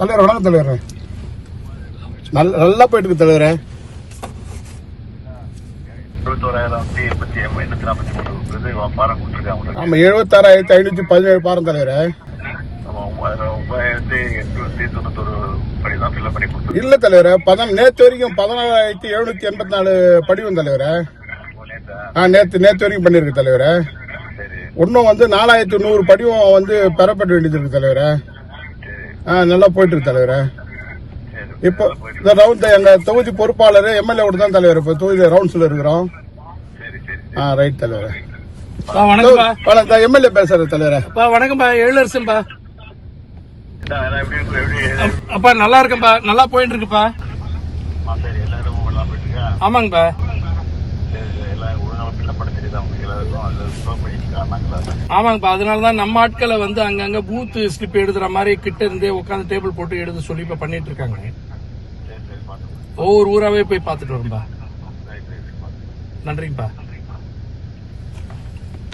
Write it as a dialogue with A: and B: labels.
A: தலைவர் வணக்கம் தலைவர். நல்ல நல்லா போயிட்டு இருக்கு தலைவரே.
B: இருபத்தோராயிரத்தி
A: ஆமா எழுபத்தாறாயிரத்தி ஐநூத்தி பதினேழு பாரம் தலைவரே.
B: ஒன்பதாயிரத்தி எட்நூத்தி தொண்ணூத்தொரு படி தான் ஃபில்அப்
A: இல்ல தலைவரே பதம் நேத்து வரைக்கும் பதினாலாயிரத்தி எழுநூத்தி எண்பத்தி நாலு படிவம் தலைவரே. ஆ நேத்து நேத்து வரைக்கும் பண்ணிருக்கு தலைவரே. இன்னும் வந்து நாலாயிரத்தி நூறு படிவம் வந்து பெறப்பட வேண்டியது இருக்கு தலைவரை. ஆ நல்லா போயிட்டு இருக்கு தலைவரே. இப்போ இந்த ரவுண்ட் எங்க தொகுதி பொறுப்பாளர் எம்எல்ஏ கூட தான் தலைவர். இப்போ தொகுதி ரவுண்ட்ஸ்ல இருக்கிறோம்.
B: சரி சரி
A: ஆ ரைட் தலைவரே வணக்கம் எம்எல்ஏ பேசுறேன் தலைவரே.
B: இருக்கு எப்படி
C: அப்- அப்பா நல்லா இருக்கேன்ப்பா நல்லா போயிட்டு இருக்குப்பா
B: ஆ, சரி எல்லாரும் எல்லாம் போயிட்டு இருக்கா
C: ஆமாங்கப்பா ஆமாங்கப்பா அதனால தான் நம்ம ஆட்களை வந்து அங்கங்க பூத் ஸ்லிப் எழுதுற மாதிரி கிட்ட இருந்தே உட்காந்து டேபிள் போட்டு எழுத சொல்லி இப்ப பண்ணிட்டு இருக்காங்க. ஒவ்வொரு ஊராவே போய் பார்த்துட்டு வரும்பா நன்றிங்கப்பா.